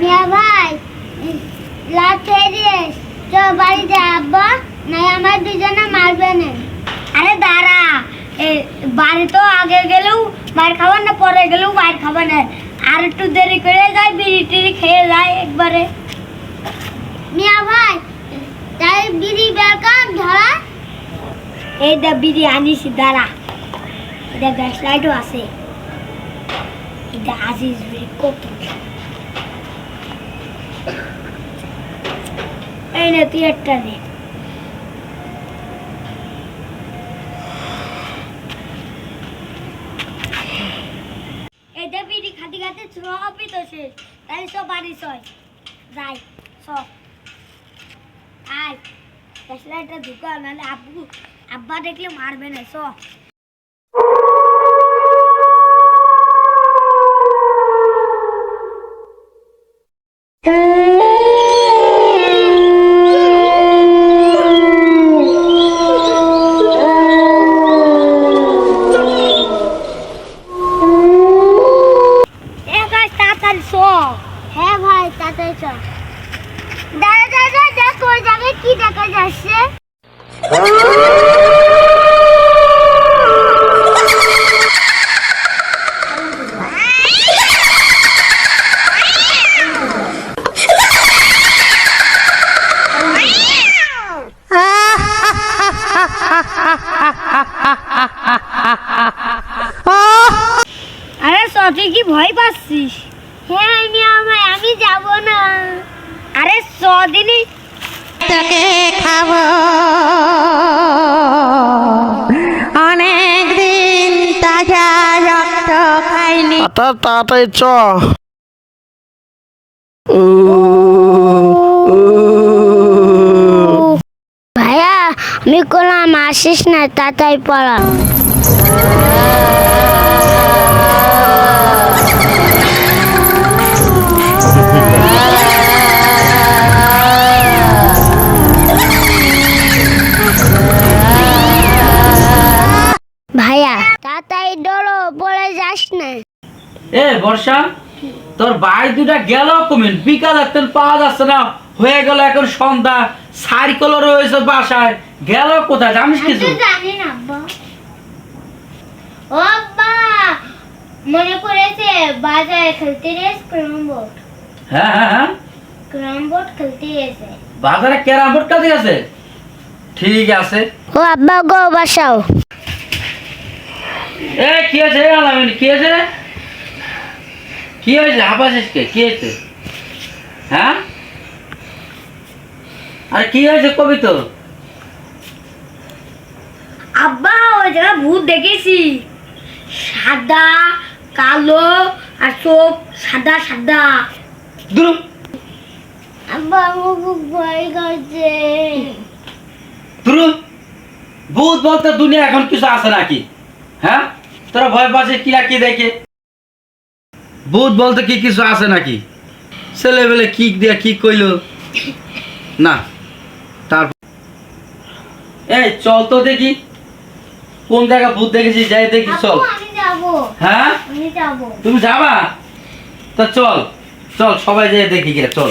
মিয়া ভাই লাঠি দিয়ে চ বাড়িতে আব্বা নাই আমার দুজনে মারবে না। আরে দাঁড়া এ বাড়ি তো আগে গেলেও বাইর খাবার না পরে গেলেও বাইর খাবার না। আর একটু দেরি করে যায় বিড়ি টিড়ি খেয়ে যায় একবারে। মিয়া ভাই তাই বিড়ি বেকার ধরা। এই দা বিড়ি আনিস দাঁড়া। এটা গ্যাস লাইটও আছে। এটা আজিজ বিড়ি কত। এই নে একটা নে এটা বিড়ি খাতে খাতে সবই তো শেষ। তাই সব বাড়ি ছয় যাই সব আয়। ফ্যাসলাইটটা ঢুকা নাহলে আব্বু আব্বা দেখলে মারবে না সব ওই জায়গায় কি দেখা যাচ্ছে? আরে সতি কি ভয় পাচ্ছিস? হ্যাঁ আমি আমার আমি যাব না। আরে সদিনই তোকে খাবো অনেক দিন তাজা রক্ত খাইনি তা তাড়াতাড়ি চ উ, উ। ভাইয়া আমি করলাম আসিস না তাতাই পড়া তাতাই ডরো পড়ে যাস না। এ বর্ষা তোর ভাই দুটা গেল কমেন বিকাল পাওয়া যাচ্ছে না হয়ে গেল এখন সন্ধ্যা রয়েছে বাসায় গেল কোথায় জানিস কিছু? জানি না ও আব্বা মনে পড়েছে বাজারে খেলতে বোর্ড হ্যাঁ হ্যাঁ হ্যাঁ। বোর্ড খেলতে বাজারে ক্যারাম বোর্ড ঠিক আছে। ও আব্বা গো বাসাও। এ কি রে আলামিন? কি রে? কি হয়েছে? হাঁপাছিস কে? কি হয়েছে? হ্যাঁ? আরে কি হয়েছে কবি তো? আব্বা ওই জায়গা ভূত দেখেছি। সাদা কালো আর চোখ সাদা সাদা। দূর আব্বা আমার খুব ভয় করছে। দূর ভূত বলতে দুনিয়া এখন কিছু আছে নাকি? হ্যাঁ? তোরা ভয় পাচ্ছিস কি না কি দেখে? ভূত বলতে কি কিছু আছে নাকি? ছেলে বেলে কি দিয়ে কি কইলো? না তারপর এই চল তো দেখি। কোন জায়গা ভূত দেখেছি যাই দেখি চল। আমি যাব। হ্যাঁ? আমি যাব। তুমি যাবা? তা চল চল সবাই যাই দেখি গিয়ে চল।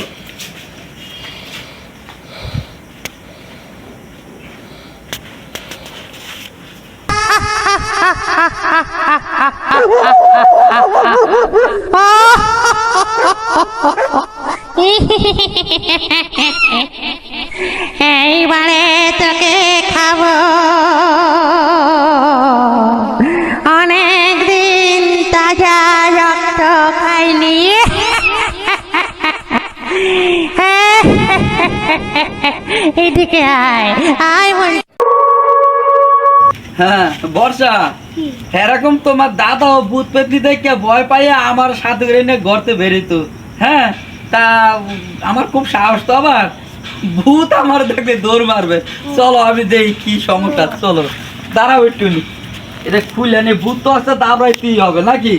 এইবারে তোকে খাব। অনেক দিন তাজা রক্ত খাইনি। এদিকে আয় আয় বল হ্যাঁ বর্ষা এরকম তোমার দাদা ও ভূত পেতনি দেখে ভয় পাইয়া আমার সাথে করে নিয়ে গর্তে বেরিত। হ্যাঁ তা আমার খুব সাহস তো আবার। ভূত আমার দেখলে দৌড় মারবে। চলো আমি দেখি কি সমস্যা চলো। দাঁড়াও একটু এটা খুলে নে ভূত তো আসতে হবে নাকি?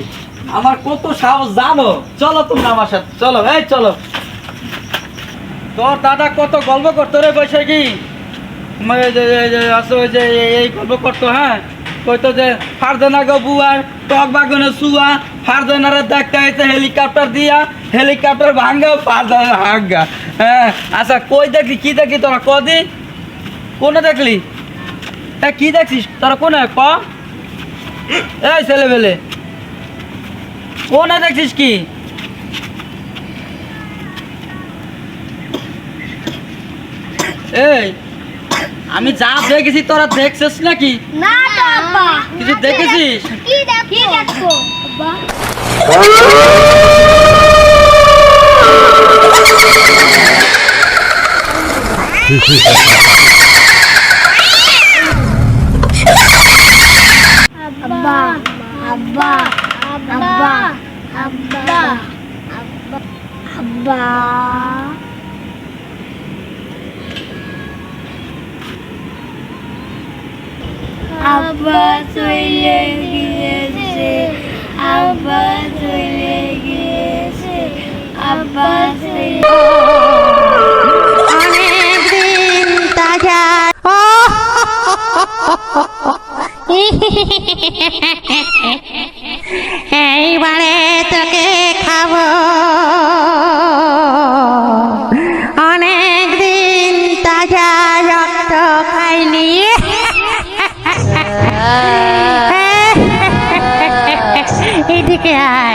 আমার কত সাহস জানো? চলো তুমি আমার সাথে চলো এই চলো। তোর দাদা কত গল্প করতো রে বৈশাখী? এই- এই গল্প করতো হ্যাঁ? কইতো যে, ফারজানা বুয়ার টক বাগানে শুয়া, ফারজানারে দেখতে হয়েছে হেলিকপ্টার দিয়া, হেলিকপ্টার ভাঙ্গা, ফারজানা ভাঙ্গা। হ্যাঁ আচ্ছা কই দেখলি, কি দেখলি তোরা? কদি কোনে দেখলি? এ, কি দেখছিস? তোরা কোনে? ক? এই ছেলে বেলে কোনে দেখছিস কি? এই আমি যা দেখেছি তোরা দেখছিস নাকি? না তো আব্বা। কিছু দেখেছিস? কি দেখো কি দেখো আব্বা আব্বা আব্বা আব্বা আব্বা আব্বা। আব্বা চলে গিয়েছে আব্বা চলে গিয়েছে আব্বা চলে é.